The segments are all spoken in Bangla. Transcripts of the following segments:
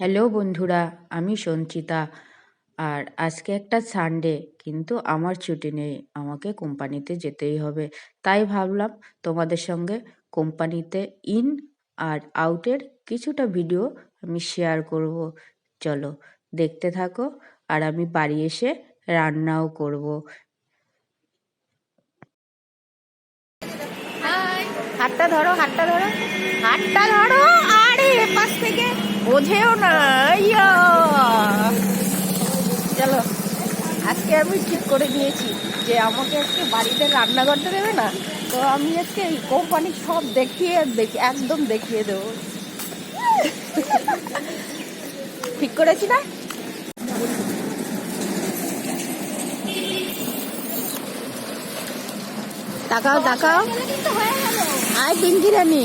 হ্যালো বন্ধুরা, আমি সঞ্চিতা। আর আজকে একটা সানডে কিন্তু আমার ছুটি নেই। আমাকে কোম্পানিতে যেতেই হবে। তাই ভাবলাম তোমাদের সঙ্গে কোম্পানিতে ইন আর আউটের কিছুটা ভিডিও আমি শেয়ার করব। চলো, দেখতে থাকো। আর আমি বাড়ি এসে রান্নাও করব। হাতটা ধরো। হাতটা ধরো হাতটা ধরো। এপাশ থেকে বোঝেও চলো, আজকে আমি ঠিক করে দিয়েছি যে আমাকে আজকে বাড়িতে রান্না করতে দেবে না, তো আমি আজকে এই কোম্পানি সব দেখিয়ে দেখি, একদম দেখিয়ে দেবো। ঠিক করেছি না? তাকাও তাকাও আয়, পিঙ্কি রানী।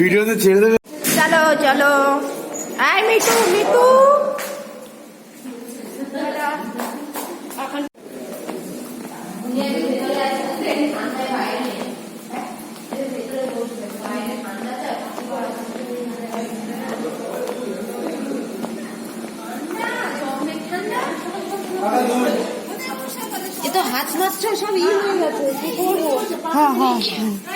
ভিডিওতে ছেড়ে দেবে। চলো চলো। আয় মিটু মিটু এ তো হাত মাত্র সব ই হয়ে গেছে কি করব? হ্যাঁ হ্যাঁ করব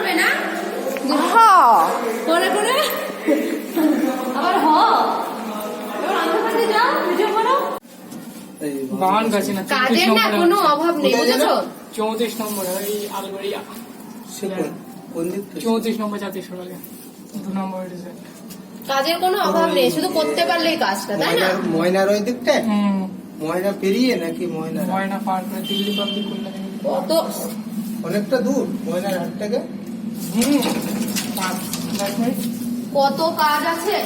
করবে না? হ্যাঁ করে করে? আবার হ। বাগান গাছে না কাজের না কোনো অভাব নেই বুঝেছ? চৌত্রিশ নম্বর ওই আলবাড়িয়া। সে কোন- কোন দিক থেকে? চৌত্রিশ নম্বর জাতীয় সড়কে দু নম্বর কাজের কোনো অভাব নেই শুধু করতে পারলেই কাজটা তাই না? ময়নার- ওই দিকটায়? হুম। ময়না পেরিয়ে নাকি ময়না ময়না পার করে দিল্লি পাবলিক কল্যাণ কত অনেকটা দূর ময়নার হাট থেকে কত কাজ আছে?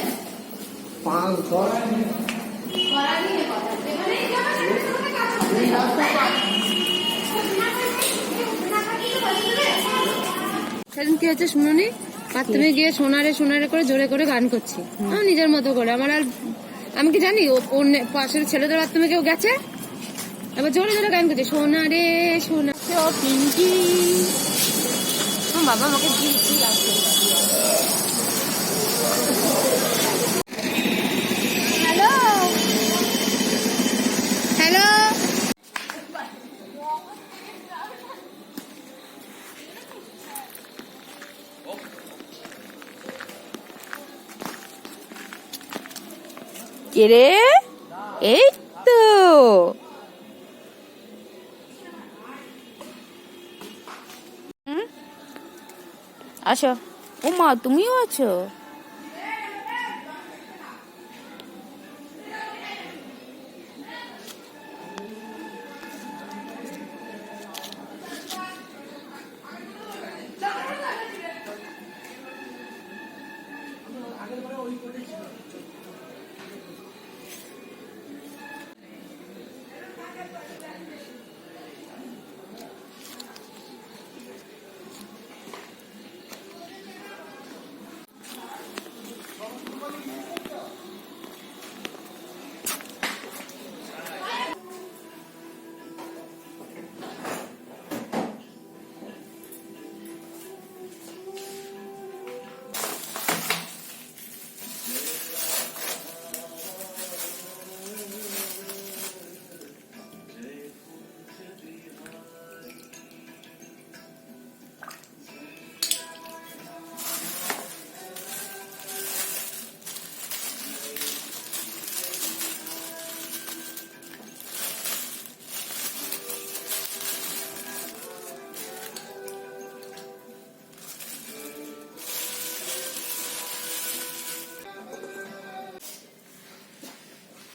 সেদিন কি হচ্ছে শুনুনি? বাথরুমে গিয়ে সোনারে সোনারে করে জোরে করে গান করছি। নিজের মতো করে। আমার আর আমি কি জানি? নে- পাশের ছেলেদের বাথরুমে কেউ গেছে? এবার জোরে জোরে গান করছে। সোনারে সোনা ও পিঙ্কি বাবা আমাকে কি লাগছে হ্যালো? হ্যালো? কে রে? এই তো হুম? আসো ও মা তুমিও আছো?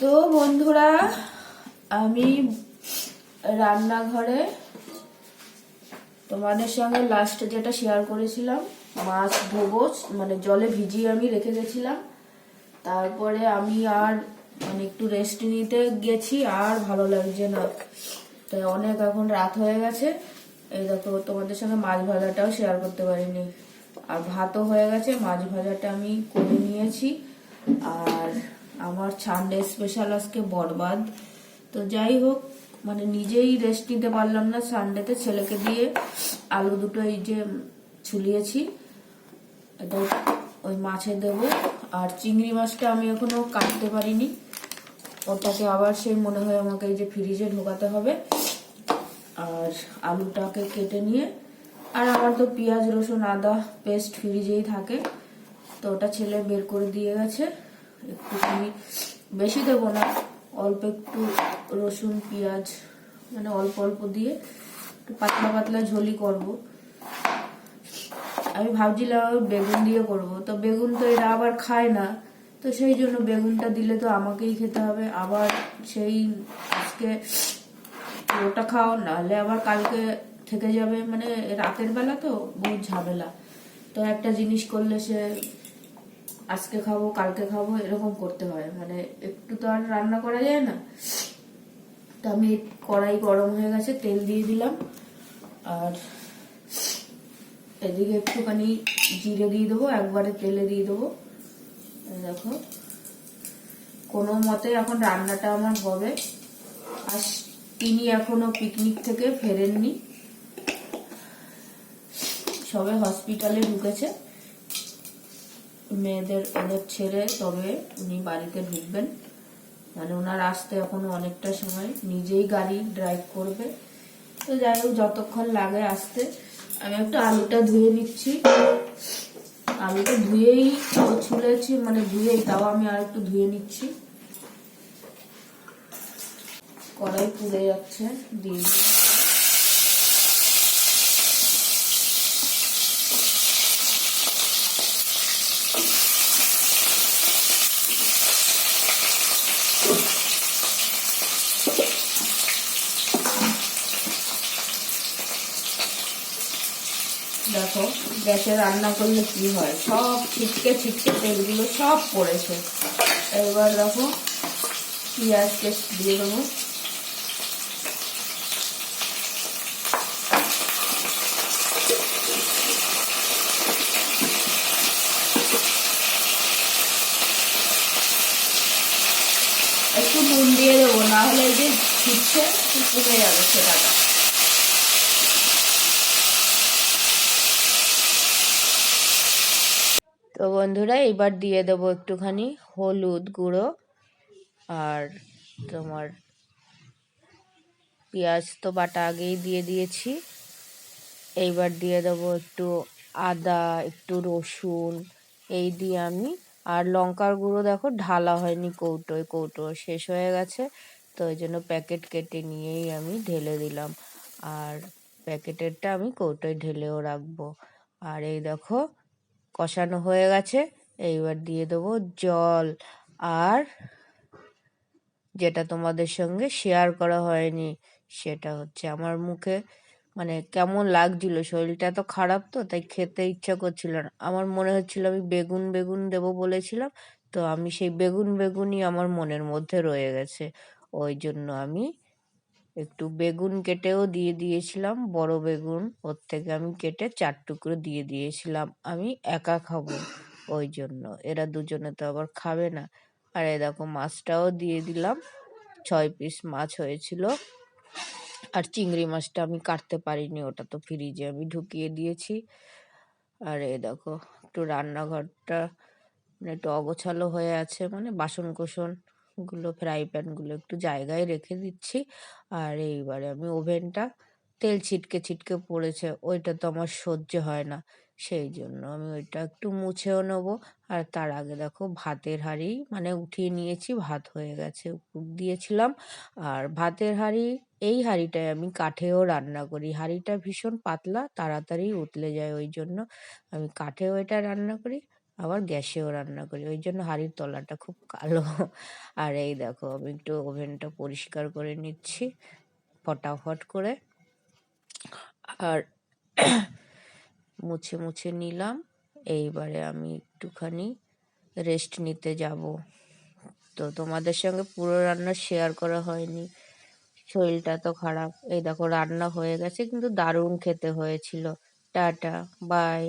তো বন্ধুরা, আমি রান্নাঘরে তোমাদের সঙ্গে লাস্ট যেটা শেয়ার করেছিলাম, মাছ ধোবো মানে জলে ভিজিয়ে আমি রেখে গেছিলাম। তারপরে আমি আর মানে একটু রেস্ট নিতে গেছি, আর ভালো লাগছে না। তাই অনেক এখন রাত হয়ে গেছে। এই দেখো, তোমাদের সঙ্গে মাছ ভাজাটাও শেয়ার করতে পারিনি। আর ভাতও হয়ে গেছে, মাছ ভাজাটা আমি করে নিয়েছি। আর আমার ছান্ডে স্পেশাল আজকে বরবাদ। তো যাই হোক মানে নিজেই রেস্ট নিতে পারলাম না সানডেতে ছেলেকে দিয়ে আলু দুটো এই যে ছুলিয়েছি। এটা ওই মাছে দেবো। আর চিংড়ি মাছটা আমি এখনও কাটতে পারিনি। ওটাকে আবার সেই মনে হয় আমাকে এই যে ফ্রিজে ঢোকাতে হবে। আর আলুটাকে কেটে নিয়ে, আর আমার তো পেঁয়াজ, রসুন, আদা পেস্ট ফ্রিজেই থাকে। তো ওটা ছেলে বের করে দিয়ে গেছে। একটুখানি বেশি দেবো না, অল্প একটু রসুন, পেঁয়াজ মানে অল্প অল্প দিয়ে একটু পাতলা পাতলা ঝোলি করব। আমি ভাবছিলাম বেগুন দিয়ে করব, তো বেগুন তো এরা আবার খায় না, তো সেই জন্য বেগুনটা দিলে তো আমাকেই খেতে হবে। আবার সেই আজকে ওটা খাও, নাহলে আবার কালকে থেকে যাবে মানে রাতের বেলা তো বহুত ঝামেলা। তো একটা জিনিস করলে সে আজকে খাব, কালকে খাব, এরকম করতে হয়। মানে একটু তো আর রান্না করা যায় না। তো আমি কড়াই গরম হয়ে গেছে, তেল দিয়ে দিলাম। আর এদিকে একটুখানি জিরে দিয়ে দেবো, একবারে তেলে দিয়ে দেবো। দেখো, কোনো মতে এখন রান্নাটা আমার হবে। আর তিনি এখনও পিকনিক থেকে ফেরেননি। সবে হসপিটালে ঢুকেছে। মেয়েদের, ওদের ছেড়ে তবে উনি বাড়িতে ঢুকবেন। মানে ওনার আসতে এখনও অনেকটা সময়। নিজেই গাড়ি ড্রাইভ করবে। তো যাই হোক, যতক্ষণ লাগে আসতে। আমি একটু আলুটা ধুয়ে নিচ্ছি। আলুটা ধুয়েই ছুলেছি মানে ধুয়েই তাও আমি আর একটু ধুয়ে নিচ্ছি। কড়াই পুড়ে যাচ্ছে, দিয়ে দিই। দেখো গ্যাসে রান্না করলে কি হয়? সব ছিটকে ছিটকে তেলগুলো সব পড়েছে। এবার দেখো, পেঁয়াজ পেস্ট দিয়ে দেবো। একটু নুন দিয়ে দেবো, না হলে যে ছিটছে পুড়ে যাবে সেটাটা তো বন্ধুরা, এবার দিয়ে দেবো একটুখানি হলুদ গুঁড়ো আর তোমার পেঁয়াজ তো বাটা আগেই দিয়ে দিয়েছি। এইবার দিয়ে দেবো একটু আদা, একটু রসুন, এই দিয়ে আমি। আর লঙ্কার গুঁড়ো দেখো, ঢালা হয়নি কৌটোয়, কৌটো শেষ হয়ে গেছে। তো ওই জন্য প্যাকেট কেটে নিয়েই আমি ঢেলে দিলাম। আর প্যাকেটেরটা আমি কৌটোয় ঢেলেও রাখব। আর এই দেখো কষানো হয়ে গেছে। এইবার দিয়ে দেবো জল। আর যেটা তোমাদের সঙ্গে শেয়ার করা হয়নি, সেটা হচ্ছে আমার মুখে মানে কেমন লাগছিল? শরীরটা তো খারাপ তো, তাই খেতে ইচ্ছা করছিল না। আমার মনে হচ্ছিল আমি বেগুন বেগুন দেবো বলেছিলাম, তো আমি সেই বেগুন বেগুনই আমার মনের মধ্যে রয়ে গেছে। ওই জন্য আমি একটু বেগুন কেটেও দিয়ে দিয়েছিলাম, বড় বেগুন। ওর থেকে আমি কেটে চার টুকরো দিয়ে দিয়েছিলাম। আমি একা খাব ওই জন্য। এরা দুজনে তো আবার খাবে না। আর দেখো মাছটাও দিয়ে দিলাম। ছয় পিস মাছ হয়েছিল। আর চিংড়ি মাছটা আমি কাটতে পারিনি, ওটা তো ফ্রিজে আমি ঢুকিয়ে দিয়েছি। আর এই দেখো একটু রান্নাঘরটা মানে একটু অগোছালো হয়ে আছে মানে বাসন কোসন গুলো ফ্রাই প্যানগুলো একটু জায়গায় রেখে দিচ্ছি। আর এইবারে আমি ওভেনটা তেল ছিটকে ছিটকে পড়েছে, ওইটা তো আমার সহ্য হয় না। সেই জন্য আমি ওইটা একটু মুছেও নেব। আর তার আগে দেখো ভাতের হাঁড়ি মানে উঠিয়ে নিয়েছি, ভাত হয়ে গেছে দিয়েছিলাম। আর ভাতের হাঁড়ি, এই হাঁড়িটায় আমি কাঠেও রান্না করি। হাঁড়িটা ভীষণ পাতলা, তাড়াতাড়ি উতলে যায় ওই জন্য আমি কাঠেও এটা রান্না করি। আবার গ্যাসেও রান্না করি। ওই জন্য হাঁড়ির তলাটা খুব কালো। আর এই দেখো, আমি একটু ওভেনটা পরিষ্কার করে নিচ্ছি, ফটাফট করে। আর মুছে মুছে নিলাম। এইবারে আমি একটুখানি রেস্ট নিতে যাব। তো তোমাদের সঙ্গে পুরো রান্না শেয়ার করা হয়নি। শরীরটা তো খারাপ। এই দেখো, রান্না হয়ে গেছে, কিন্তু দারুণ খেতে হয়েছিল। Tata bye